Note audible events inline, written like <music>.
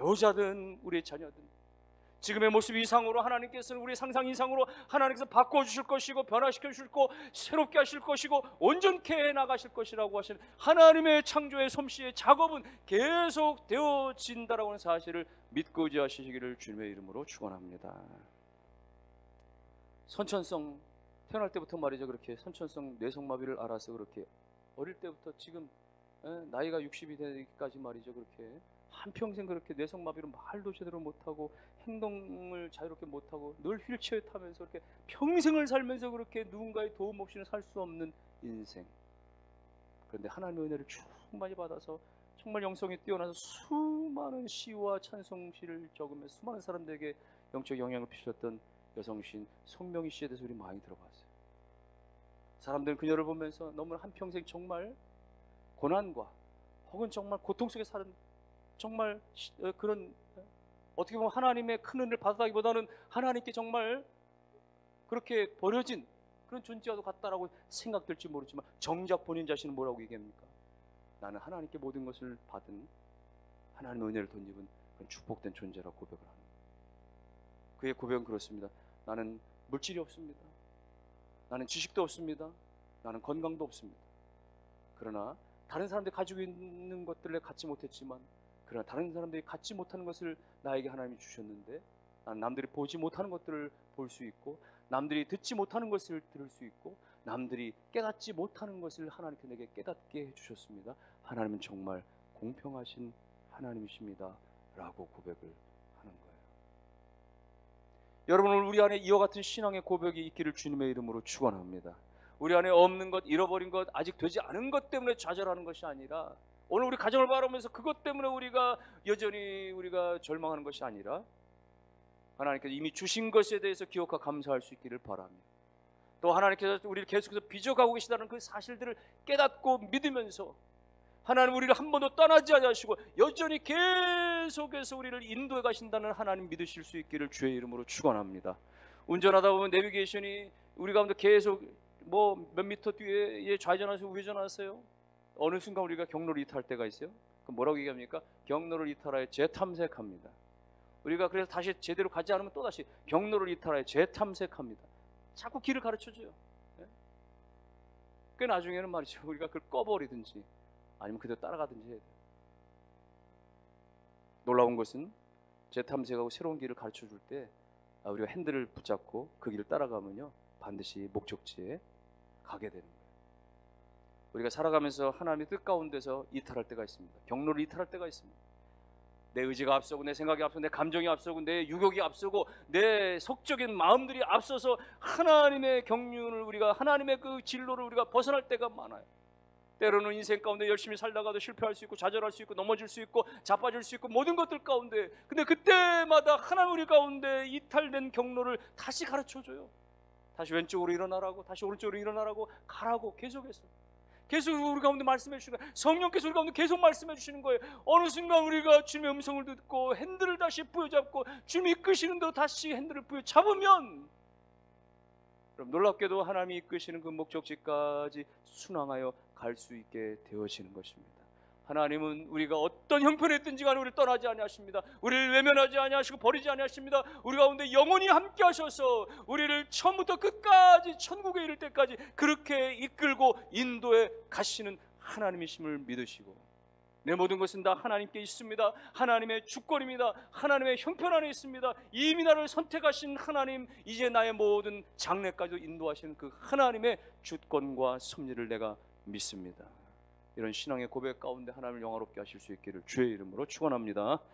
배우자든 우리의 자녀든 지금의 모습 이상으로 하나님께서는 우리 상상 이상으로 하나님께서 바꿔 주실 것이고 변화시켜 주실 거 새롭게 하실 것이고 온전케 해 나가실 것이라고 하시는 하나님의 창조의 솜씨의 작업은 계속 되어진다라고 하는 사실을 믿고 의지하시기를 주님의 이름으로 축원합니다. 선천성 태어날 때부터 말이죠 그렇게 선천성 뇌성마비를 알아서 그렇게 어릴 때부터 지금 에, 나이가 60이 되기까지 말이죠 그렇게 한평생 그렇게 뇌성마비로 말도 제대로 못하고 행동을 자유롭게 못하고 늘 휠체어에 타면서 그렇게 평생을 살면서 그렇게 누군가의 도움 없이는 살 수 없는 인생 그런데 하나님의 은혜를 충만히 받아서 정말 영성이 뛰어나서 수많은 시와 찬송시를 적으며 수많은 사람들에게 영적 영향을 피셨던 여성신 손명희 씨에 대해서 우리 많이 들어봤어요. 사람들은 그녀를 보면서 너무 한평생 정말 고난과 혹은 정말 고통 속에 사는 정말 시- 어, 그런 어, 어떻게 보면 하나님의 큰 은혜를 받았다기보다는 하나님께 정말 그렇게 버려진 그런 존재와도 같다라고 생각될지 모르지만 정작 본인 자신은 뭐라고 얘기합니까? 나는 하나님께 모든 것을 받은 하나님의 은혜를 덧입은 축복된 존재라고 고백을 거예요. 그의 고백은 그렇습니다. 나는 물질이 없습니다. 나는 지식도 없습니다. 나는 건강도 없습니다. 그러나 다른 사람들이 가지고 있는 것들을 갖지 못했지만 그러나 다른 사람들이 갖지 못하는 것을 나에게 하나님이 주셨는데 남들이 보지 못하는 것들을 볼 수 있고 남들이 듣지 못하는 것을 들을 수 있고 남들이 깨닫지 못하는 것을 하나님께 내게 깨닫게 해주셨습니다. 하나님은 정말 공평하신 하나님이십니다. 라고 고백을 하는 거예요. 여러분 오늘 우리 안에 이와 같은 신앙의 고백이 있기를 주님의 이름으로 축원합니다. 우리 안에 없는 것, 잃어버린 것, 아직 되지 않은 것 때문에 좌절하는 것이 아니라 오늘 우리 가정을 바라보면서 그것 때문에 우리가 여전히 우리가 절망하는 것이 아니라 하나님께서 이미 주신 것에 대해서 기억하고 감사할 수 있기를 바랍니다. 또 하나님께서 우리를 계속해서 빚어가고 계시다는 그 사실들을 깨닫고 믿으면서 하나님 우리를 한 번도 떠나지 않으시고 여전히 계속해서 우리를 인도해 가신다는 하나님 믿으실 수 있기를 주의 이름으로 축원합니다. 운전하다 보면 내비게이션이 우리 가운데 계속 뭐 몇 미터 뒤에 얘 좌회전하세요 우회전하세요 어느 순간 우리가 경로를 이탈할 때가 있어요. 그럼 뭐라고 얘기합니까? 경로를 이탈하여 재탐색합니다. 우리가 그래서 다시 제대로 가지 않으면 또 다시 경로를 이탈하여 재탐색합니다. 자꾸 길을 가르쳐줘요. 예? 그 나중에는 말이죠. <laughs> 우리가 그걸 꺼버리든지 아니면 그대로 따라가든지 해야 돼요. 놀라운 것은 재탐색하고 새로운 길을 가르쳐 줄때 아, 우리가 핸들을 붙잡고 그 길을 따라가면요 반드시 목적지에 가게 거예요. 우리가 살아가면서 하나님의 뜻 가운데서 이탈할 때가 있습니다. 경로를 이탈할 때가 있습니다. 내 의지가 앞서고 내 생각이 앞서고 내 감정이 앞서고 내 유욕이 앞서고 내 속적인 마음들이 앞서서 하나님의 경륜을 우리가 하나님의 그 진로를 우리가 벗어날 때가 많아요. 때로는 인생 가운데 열심히 살다가도 실패할 수 있고 좌절할 수 있고 넘어질 수 있고 자빠질 수 있고 모든 것들 가운데 근데 그때마다 하나님 우리 가운데 이탈된 경로를 다시 가르쳐 줘요. 다시 왼쪽으로 일어나라고 다시 오른쪽으로 일어나라고 가라고 계속해서 계속 우리 가운데 말씀해 거예요. 성령께서 우리 가운데 계속 말씀해 주시는 거예요. 어느 순간 우리가 주님의 음성을 듣고 핸들을 다시 부여잡고 주님이 이끄시는 대로 다시 핸들을 부여잡으면 그럼 놀랍게도 하나님이 이끄시는 그 목적지까지 순항하여 갈 수 있게 되어지는 것입니다. 하나님은 우리가 어떤 형편에 있든지 간에 우리를 떠나지 아니하십니다. 우리를 외면하지 아니하시고 버리지 아니하십니다. 우리 가운데 영원히 함께 하셔서 우리를 처음부터 끝까지 천국에 이를 때까지 그렇게 이끌고 인도해 가시는 하나님이심을 믿으시고 내 모든 것은 다 하나님께 있습니다. 하나님의 주권입니다. 하나님의 형편 안에 있습니다. 이미 나를 선택하신 하나님, 이제 나의 모든 장래까지도 인도하시는 그 하나님의 주권과 섭리를 내가 믿습니다. 이런 신앙의 고백 가운데 하나님을 영화롭게 하실 수 있기를 주의 이름으로 축원합니다.